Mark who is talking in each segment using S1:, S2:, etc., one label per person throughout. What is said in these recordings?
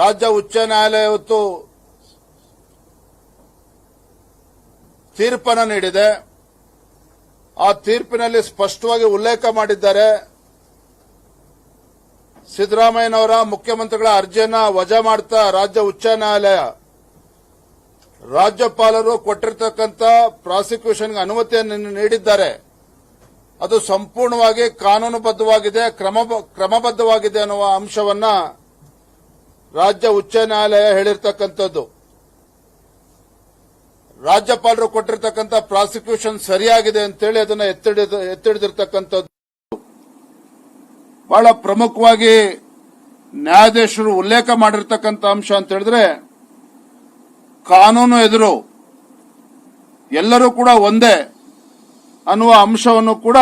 S1: ರಾಜ್ಯ ಉಚ್ಚ ನ್ಯಾಯಾಲಯ ಇವತ್ತು ತೀರ್ಪನ್ನು ನೀಡಿದೆ. ಆ ತೀರ್ಪಿನಲ್ಲಿ ಸ್ಪಷ್ಟವಾಗಿ ಉಲ್ಲೇಖ ಮಾಡಿದ್ದಾರೆ. ಸಿದ್ದರಾಮಯ್ಯನವರ ಮುಖ್ಯಮಂತ್ರಿಗಳ ಅರ್ಜಿಯನ್ನು ವಜಾ ಮಾಡ್ತಾ ರಾಜ್ಯ ಉಚ್ಚ ನ್ಯಾಯಾಲಯ ರಾಜ್ಯಪಾಲರು ಕೊಟ್ಟಿರತಕ್ಕಂಥ ಪ್ರಾಸಿಕ್ಯೂಷನ್ಗೆ ಅನುಮತಿಯನ್ನು ನೀಡಿದ್ದಾರೆ. ಅದು ಸಂಪೂರ್ಣವಾಗಿ ಕಾನೂನುಬದ್ಧವಾಗಿದೆ, ಕ್ರಮ, ಕ್ರಮಬದ್ಧವಾಗಿದೆ ಅನ್ನುವ ಅಂಶವನ್ನ ರಾಜ್ಯ ಉಚ್ಚ ನ್ಯಾಯಾಲಯ ಹೇಳಿರ್ತಕ್ಕಂಥದ್ದು. ರಾಜ್ಯಪಾಲರು ಕೊಟ್ಟಿರ್ತಕ್ಕಂಥ ಪ್ರಾಸಿಕ್ಯೂಷನ್ ಸರಿಯಾಗಿದೆ ಅಂತೇಳಿ ಅದನ್ನ ಎತ್ತಿಡಿದ ಎತ್ತಿಡಿದಿರ್ತಕ್ಕಂಥದ್ದು. ಬಹಳ ಪ್ರಮುಖವಾಗಿ ನ್ಯಾಯಾಧೀಶರು ಉಲ್ಲೇಖ ಮಾಡಿರ್ತಕ್ಕಂಥ ಅಂಶ ಅಂತ ಹೇಳಿದ್ರೆ, ಕಾನೂನು ಎದುರು ಎಲ್ಲರೂ ಕೂಡ ಒಂದೇ ಅನ್ನುವ ಅಂಶವನ್ನು ಕೂಡ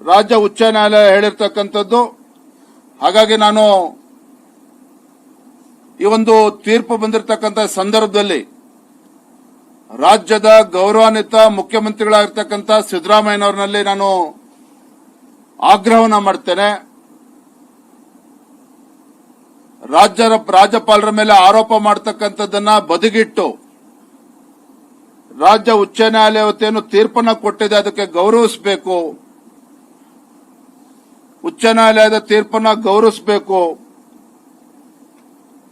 S1: ರಾಜ್ಯ ಉಚ್ಚ ನ್ಯಾಯಾಲಯ ಹೇಳಿರ್ತಕ್ಕಂಥದ್ದು. ಹಾಗಾಗಿ ನಾನು ಈ ಒಂದು ತೀರ್ಪು ಬಂದಿರತಕ್ಕಂತ ಸಂದರ್ಭದಲ್ಲಿ ರಾಜ್ಯದ ಗೌರವಾನ್ವಿತ ಮುಖ್ಯಮಂತ್ರಿಗಳಾಗಿರ್ತಕ್ಕಂಥ ಸಿದ್ದರಾಮಯ್ಯನವರಲ್ಲಿ ನಾನು ಆಗ್ರಹವನ್ನ ಮಾಡ್ತೇನೆ. ರಾಜ್ಯದ ರಾಜ್ಯಪಾಲರ ಮೇಲೆ ಆರೋಪ ಮಾಡತಕ್ಕಂಥದ್ದನ್ನ ಬದಿಗಿಟ್ಟು ರಾಜ್ಯ ಉಚ್ಚ ನ್ಯಾಯಾಲಯ ವತಿಯನ್ನು ತೀರ್ಪನ್ನ ಕೊಟ್ಟಿದೆ, ಅದಕ್ಕೆ ಗೌರವಿಸಬೇಕು. ಉಚ್ಚ ನ್ಯಾಯಾಲಯದ ತೀರ್ಪನ್ನ ಗೌರವಿಸಬೇಕು.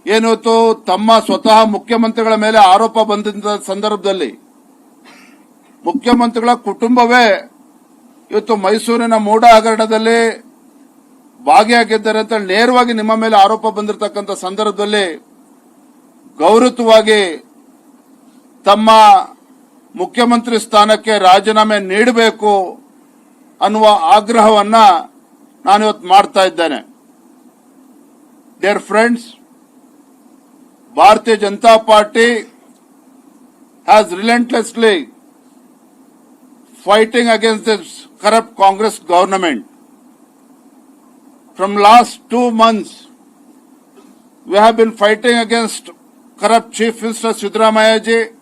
S1: ಏನಿವತ್ತು ತಮ್ಮ ಸ್ವತಃ ಮುಖ್ಯಮಂತ್ರಿಗಳ ಮೇಲೆ ಆರೋಪ ಬಂದ ಸಂದರ್ಭದಲ್ಲಿ ಮುಖ್ಯಮಂತ್ರಿಗಳ ಕುಟುಂಬವೇ ಇವತ್ತು ಮೈಸೂರಿನ ಮೂಡ ಹಗರಣದಲ್ಲಿ ಭಾಗಿಯಾಗಿದ್ದಾರೆ ಅಂತ ನೇರವಾಗಿ ನಿಮ್ಮ ಮೇಲೆ ಆರೋಪ ಬಂದಿರತಕ್ಕಂಥ ಸಂದರ್ಭದಲ್ಲಿ ಗೌರವವಾಗಿ ತಮ್ಮ ಮುಖ್ಯಮಂತ್ರಿ ಸ್ಥಾನಕ್ಕೆ ರಾಜೀನಾಮೆ ನೀಡಬೇಕು ಅನ್ನುವ ಆಗ್ರಹವನ್ನ ನಾನು ಇವತ್ತು ಮಾಡ್ತಾ ಇದ್ದೇನೆ. Dear friends Bharatiya Janata Party has relentlessly fighting against this corrupt Congress government. From last two months, we have been fighting against corrupt Chief Minister Siddharamaya ji.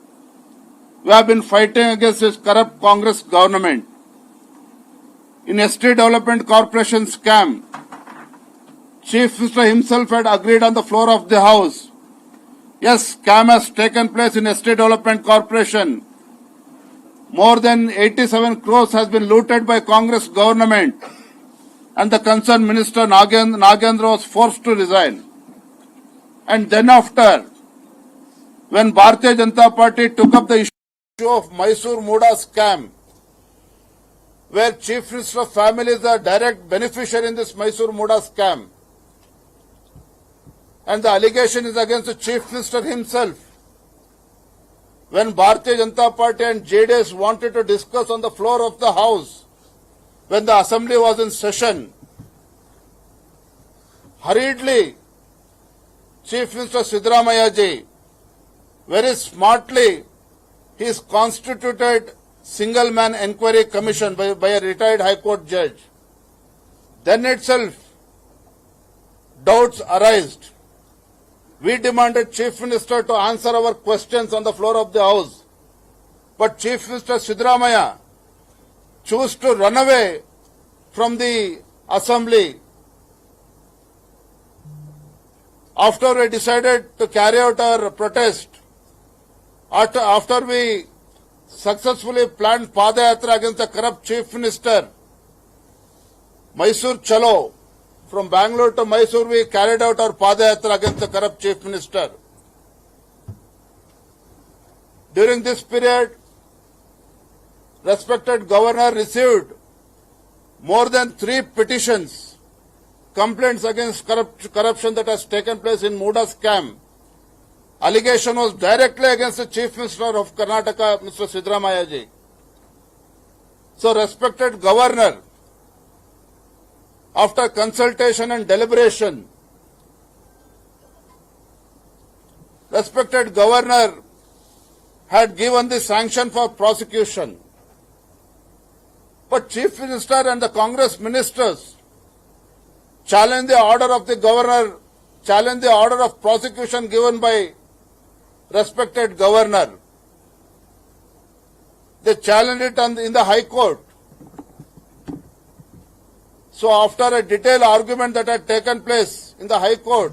S1: We have been fighting against this corrupt Congress government. In Estate Development Corporation scam, Chief Minister himself had agreed on the floor of the House Yes, scam has taken place in ST Development Corporation. More than 87 crores has been looted by Congress government and the concerned minister Nagend- Nagendra was forced to resign. And then after, when Bharatiya Janata Party took up the issue of Mysore Muda scam, where Chief Minister family is the direct beneficiary in this Mysore Muda scam, and the allegation is against the Chief Minister himself, when Bharatiya Janata Party and JDS wanted to discuss on the floor of the House, when the Assembly was in session, hurriedly, Chief Minister Siddaramaya ji, very smartly, he constituted single man inquiry commission by, by a retired High Court judge. Then itself, doubts arose. We demanded Chief Minister to answer our questions on the floor of the House. But Chief Minister Siddaramaya chose to run away from the Assembly. After we decided to carry out our protest, after, after we successfully planned Padayatra against the corrupt Chief Minister, Mysore Chalo, from Bangalore to Mysore, we carried out our Padayatra against the corrupt Chief Minister. During this period, respected governor received more than three petitions, complaints against corrupt, corruption that has taken place in Muda scam. Allegation was directly against the Chief Minister of Karnataka, Mr. Siddaramaya ji. So, respected governor, after consultation and deliberation, respected governor had given the sanction for prosecution. But Chief Minister and the Congress ministers challenged the order of the governor, challenged the order of prosecution given by respected governor. They challenged it in the High Court. So after a detailed argument that had taken place in the High Court,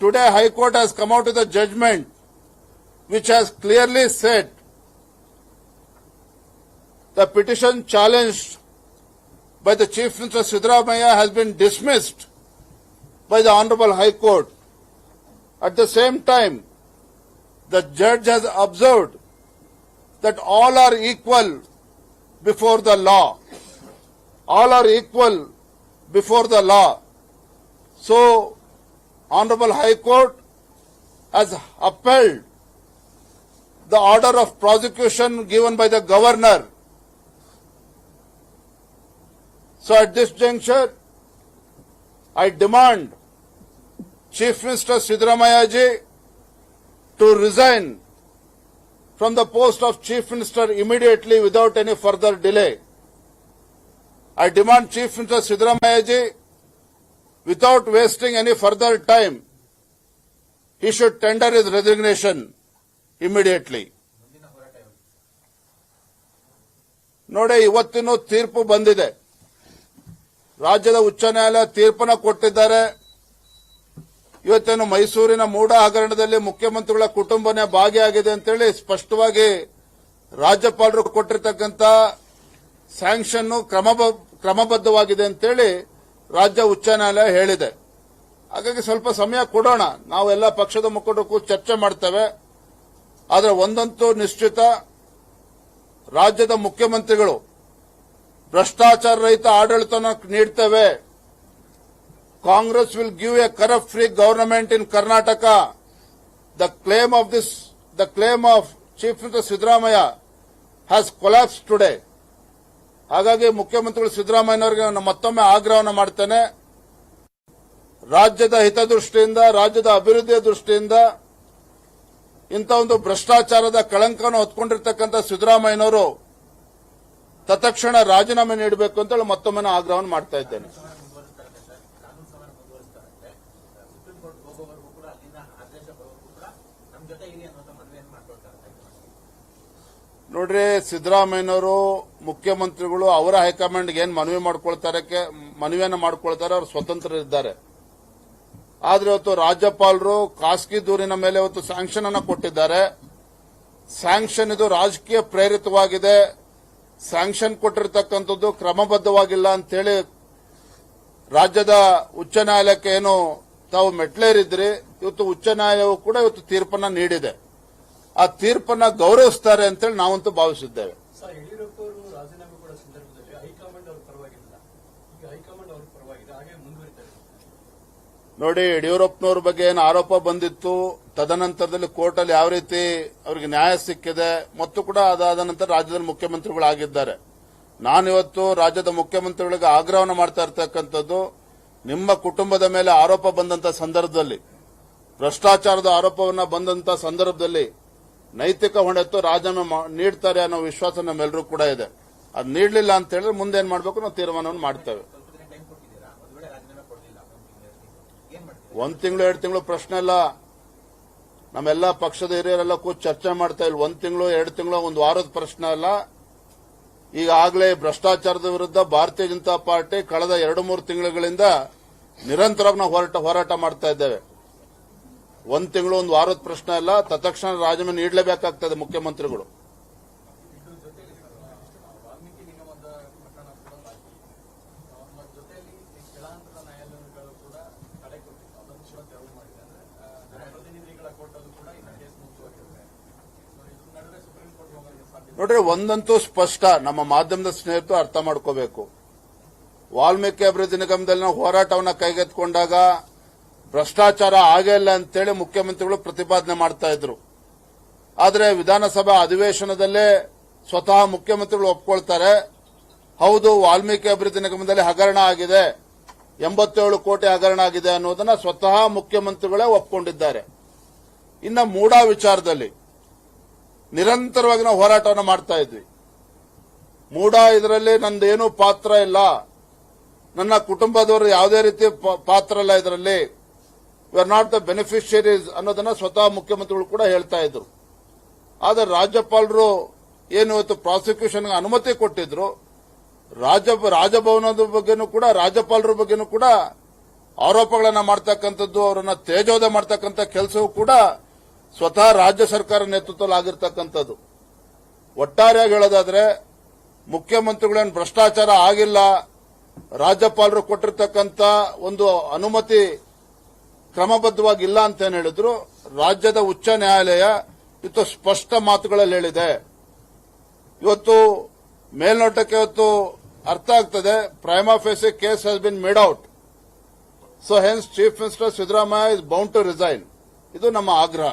S1: today High Court has come out with a judgment which has clearly said the petition challenged by the Chief Minister Siddaramaya has been dismissed by the Honorable High Court. At the same time, the judge has observed that all are equal before the law. All are equal before the law. So, Honorable High Court has upheld the order of prosecution given by the governor. So at this juncture, I demand Chief Minister Siddaramaya ji to resign from the post of Chief Minister immediately without any further delay. I demand Chief Minister Siddaramaya ji, without wasting any further time, he should tender his resignation immediately. ನೋಡಿ ಇವತ್ತಿನೂ ತೀರ್ಪು ಬಂದಿದೆ ರಾಜ್ಯದ ಉಚ್ಚ ನ್ಯಾಯಾಲಯ ತೀರ್ಪನ್ನ ಕೊಟ್ಟಿದ್ದಾರೆ ಇವತ್ತೇನು ಮೈಸೂರಿನ ಮೂಡ ಹಗರಣದಲ್ಲಿ ಮುಖ್ಯಮಂತ್ರಿಗಳ ಕುಟುಂಬನೇ ಭಾಗಿಯಾಗಿದೆ ಅಂತೇಳಿ ಸ್ಪಷ್ಟವಾಗಿ ರಾಜ್ಯಪಾಲರು ಕೊಟ್ಟಿರ್ತಕ್ಕಂಥ ಸ್ಯಾಂಕ್ಷನ್ ಕ್ರಮಬ- ಕ್ರಮಬದ್ಧವಾಗಿದೆ ಅಂತೇಳಿ ರಾಜ್ಯ ಉಚ್ಚ ನ್ಯಾಯಾಲಯ ಹೇಳಿದೆ. ಹಾಗಾಗಿ ಸ್ವಲ್ಪ ಸಮಯ ಕೊಡೋಣ. ನಾವೆಲ್ಲ ಪಕ್ಷದ ಮುಖಂಡಕ್ಕೂ ಚರ್ಚೆ ಮಾಡ್ತೇವೆ. ಆದರೆ ಒಂದಂತೂ ನಿಶ್ಚಿತ, ರಾಜ್ಯದ ಮುಖ್ಯಮಂತ್ರಿಗಳು ಭ್ರಷ್ಟಾಚಾರ ರಹಿತ ಆಡಳಿತನ ನೀಡ್ತೇವೆ. Congress will give a corrupt free government in Karnataka. The claim of this, the claim of chief minister Siddaramaiah has collapse today. ಹಾಗಾಗಿ ಮುಖ್ಯಮಂತ್ರಿಗಳು ಸಿದ್ದರಾಮಯ್ಯನವರಿಗೆ ನಾನು ಮತ್ತೊಮ್ಮೆ ಆಗ್ರಹವನ್ನು ಮಾಡ್ತೇನೆ. ರಾಜ್ಯದ ಹಿತದೃಷ್ಟಿಯಿಂದ, ರಾಜ್ಯದ ಅಭಿವೃದ್ಧಿಯ ದೃಷ್ಟಿಯಿಂದ ಇಂಥ ಒಂದು ಭ್ರಷ್ಟಾಚಾರದ ಕಳಂಕವನ್ನು ಹೊತ್ಕೊಂಡಿರ್ತಕ್ಕಂಥ ಸಿದ್ದರಾಮಯ್ಯನವರು ತತ್ಕ್ಷಣ ರಾಜೀನಾಮೆ ನೀಡಬೇಕು ಅಂತೇಳಿ ಮತ್ತೊಮ್ಮೆ ನಾನು ಆಗ್ರಹವನ್ನು ಮಾಡ್ತಾ ಇದ್ದೇನೆ. ನೋಡ್ರಿ, ಸಿದ್ದರಾಮಯ್ಯನವರು ಮುಖ್ಯಮಂತ್ರಿಗಳು ಅವರ ಹೈಕಮಾಂಡ್ಗೆ ಏನು ಮನವಿ ಮಾಡ್ಕೊಳ್ತಾರೆ ಮನವಿಯನ್ನು ಮಾಡ್ಕೊಳ್ತಾರೆ, ಅವರು ಸ್ವತಂತ್ರರಿದ್ದಾರೆ. ಆದ್ರೆ ಇವತ್ತು ರಾಜ್ಯಪಾಲರು ಖಾಸಗಿ ದೂರಿನ ಮೇಲೆ ಇವತ್ತು ಸ್ಯಾಂಕ್ಷನ್ ಅನ್ನ ಕೊಟ್ಟಿದ್ದಾರೆ. ಸ್ಯಾಂಕ್ಷನ್ ಇದು ರಾಜಕೀಯ ಪ್ರೇರಿತವಾಗಿದೆ. ಸ್ಯಾಂಕ್ಷನ್ ಕೊಟ್ಟಿರತಕ್ಕಂಥದ್ದು ಕ್ರಮಬದ್ಧವಾಗಿಲ್ಲ ಅಂತೇಳಿ ರಾಜ್ಯದ ಉಚ್ಚ ನ್ಯಾಯಾಲಯಕ್ಕೆ ಏನು ತಾವು ಮೆಟ್ಲೇರಿದ್ರಿ ಇವತ್ತು ಉಚ್ಚ ನ್ಯಾಯಾಲಯವು ಕೂಡ ಇವತ್ತು ತೀರ್ಪನ್ನ ನೀಡಿದೆ. ಆ ತೀರ್ಪನ್ನ ಗೌರವಿಸ್ತಾರೆ ಅಂತೇಳಿ ನಾವಂತೂ ಭಾವಿಸಿದ್ದೇವೆ. ನೋಡಿ ಯಡಿಯೂರಪ್ಪನವ್ರ ಬಗ್ಗೆ ಏನು ಆರೋಪ ಬಂದಿತ್ತು ತದನಂತರದಲ್ಲಿ ಕೋರ್ಟಲ್ಲಿ ಯಾವ ರೀತಿ ಅವರಿಗೆ ನ್ಯಾಯ ಸಿಕ್ಕಿದೆ ಮತ್ತು ಕೂಡ ಅದಾದ ನಂತರ ರಾಜ್ಯದ ಮುಖ್ಯಮಂತ್ರಿಗಳಾಗಿದ್ದಾರೆ. ನಾನಿವತ್ತು ರಾಜ್ಯದ ಮುಖ್ಯಮಂತ್ರಿಗಳಿಗೆ ಆಗ್ರಹವನ್ನು ಮಾಡ್ತಾ ಇರ್ತಕ್ಕಂಥದ್ದು ನಿಮ್ಮ ಕುಟುಂಬದ ಮೇಲೆ ಆರೋಪ ಬಂದಂತ ಸಂದರ್ಭದಲ್ಲಿ ಭ್ರಷ್ಟಾಚಾರದ ಆರೋಪವನ್ನು ಬಂದಂತ ಸಂದರ್ಭದಲ್ಲಿ ನೈತಿಕ ಹೊಣೆತ್ತು ರಾಜೀನಾಮೆ ನೀಡ್ತಾರೆ ಅನ್ನೋ ವಿಶ್ವಾಸ ನಮ್ಮೆಲ್ಲರೂ ಕೂಡ ಇದೆ. ಅದು ನೀಡಲಿಲ್ಲ ಅಂತ ಹೇಳಿದ್ರೆ ಮುಂದೆ ಏನ್ ಮಾಡಬೇಕು ನಾವು ತೀರ್ಮಾನವನ್ನು ಮಾಡ್ತೇವೆ.
S2: ಒಂದು ತಿಂಗಳು,
S1: ಎರಡು ತಿಂಗಳು ಪ್ರಶ್ನೆ ಅಲ್ಲ ನಮ್ಮೆಲ್ಲ ಪಕ್ಷದ ಹಿರಿಯರೆಲ್ಲ ಕೂತ್ ಚರ್ಚೆ ಮಾಡ್ತಾ ಇಲ್ಲ. ಒಂದ್ ತಿಂಗಳು, ಎರಡು ತಿಂಗಳು, ಒಂದು ವಾರದ ಪ್ರಶ್ನೆ ಅಲ್ಲ ಈಗಾಗಲೇ ಭ್ರಷ್ಟಾಚಾರದ ವಿರುದ್ಧ ಭಾರತೀಯ ಜನತಾ ಪಾರ್ಟಿ ಕಳೆದ ಎರಡು, ಮೂರು ತಿಂಗಳುಗಳಿಂದ ನಿರಂತರವಾಗಿ ನಾವು ಹೋರಾಟ ಹೋರಾಟ ಮಾಡ್ತಾ ಇದ್ದೇವೆ. ಒಂದ್ ತಿಂಗಳು ಒಂದು ವಾರದ ಪ್ರಶ್ನೆ ಅಲ್ಲ, ತತ್ಕ್ಷಣ ರಾಜೀನಾಮೆ ನೀಡಲೇಬೇಕಾಗ್ತದೆ ಮುಖ್ಯಮಂತ್ರಿಗಳು. ನೋಡ್ರಿ, ಒಂದಂತೂ ಸ್ಪಷ್ಟ. ನಮ್ಮ ಮಾಧ್ಯಮದ ಸ್ನೇಹಿತರು ಅರ್ಥ ಮಾಡ್ಕೋಬೇಕು. ವಾಲ್ಮೀಕಿ ಅಭಿವೃದ್ಧಿ ನಿಗಮದಲ್ಲಿ ನಾವು ಹೋರಾಟವನ್ನ ಕೈಗೆತ್ತಿಕೊಂಡಾಗ ಭ್ರಷ್ಟಾಚಾರ ಆಗೇ ಇಲ್ಲ ಅಂತೇಳಿ ಮುಖ್ಯಮಂತ್ರಿಗಳು ಪ್ರತಿಪಾದನೆ ಮಾಡ್ತಾ ಇದ್ರು. ಆದರೆ ವಿಧಾನಸಭಾ ಅಧಿವೇಶನದಲ್ಲೇ ಸ್ವತಃ ಮುಖ್ಯಮಂತ್ರಿಗಳು ಒಪ್ಕೊಳ್ತಾರೆ, ಹೌದು, ವಾಲ್ಮೀಕಿ ಅಭಿವೃದ್ಧಿ ನಿಗಮದಲ್ಲಿ ಹಗರಣ ಆಗಿದೆ, ಎಂಬತ್ತೇಳು ಕೋಟಿ ಹಗರಣ ಆಗಿದೆ ಅನ್ನೋದನ್ನ ಸ್ವತಃ ಮುಖ್ಯಮಂತ್ರಿಗಳೇ ಒಪ್ಕೊಂಡಿದ್ದಾರೆ. ಇನ್ನ ಮೂಡಾ ವಿಚಾರದಲ್ಲಿ ನಿರಂತರವಾಗಿ ನಾವು ಹೋರಾಟವನ್ನು ಮಾಡ್ತಾ ಇದ್ವಿ. ಮೂಡ ಇದರಲ್ಲಿ ನಂದೇನು ಪಾತ್ರ ಇಲ್ಲ. ನನ್ನ ಕುಟುಂಬದವರು ಯಾವುದೇ ರೀತಿ ಪಾತ್ರ ಇಲ್ಲ ಇದರಲ್ಲಿ. We are not the beneficiaries ಅನ್ನೋದನ್ನ ಸ್ವತಃ ಮುಖ್ಯಮಂತ್ರಿಗಳು ಕೂಡ ಹೇಳ್ತಾ ಇದ್ರು. ಆದರೆ ರಾಜ್ಯಪಾಲರು ಏನು ಇವತ್ತು ಪ್ರಾಸಿಕ್ಯೂಷನ್ಗೆ ಅನುಮತಿ ಕೊಟ್ಟಿದ್ರು, ರಾಜ, ರಾಜಭವನದ ಬಗ್ಗೆನೂ ಕೂಡ, ರಾಜ್ಯಪಾಲರ ಬಗ್ಗೆನೂ ಕೂಡ ಆರೋಪಗಳನ್ನ ಮಾಡ್ತಕ್ಕಂಥದ್ದು, ಅವರನ್ನ ತೇಜೋದ ಮಾಡ್ತಕ್ಕಂಥ ಕೆಲಸವೂ ಕೂಡ ಸ್ವತಃ ರಾಜ್ಯ ಸರ್ಕಾರ ನೇತೃತ್ವದಲ್ಲಿ ಆಗಿರ್ತಕ್ಕಂಥದ್ದು. ಒಟ್ಟಾರೆಯಾಗಿ ಹೇಳೋದಾದ್ರೆ, ಮುಖ್ಯಮಂತ್ರಿಗಳೇನು ಭ್ರಷ್ಟಾಚಾರ ಆಗಿಲ್ಲ, ರಾಜ್ಯಪಾಲರು ಕೊಟ್ಟಿರ್ತಕ್ಕಂಥ ಒಂದು ಅನುಮತಿ ಕ್ರಮಬದ್ಧವಾಗಿ ಇಲ್ಲ ಅಂತ ಏನು ಹೇಳಿದ್ರು, ರಾಜ್ಯದ ಉಚ್ಚ ನ್ಯಾಯಾಲಯ ಇವತ್ತು ಸ್ಪಷ್ಟ ಮಾತುಗಳಲ್ಲಿ ಹೇಳಿದೆ. ಇವತ್ತು ಮೇಲ್ನೋಟಕ್ಕೆ ಇವತ್ತು ಅರ್ಥ ಆಗ್ತದೆ prima facie case has been made out so hence chief minister Siddaramaiah is bound to resign ಇದು ನಮ್ಮ ಆಗ್ರಹ.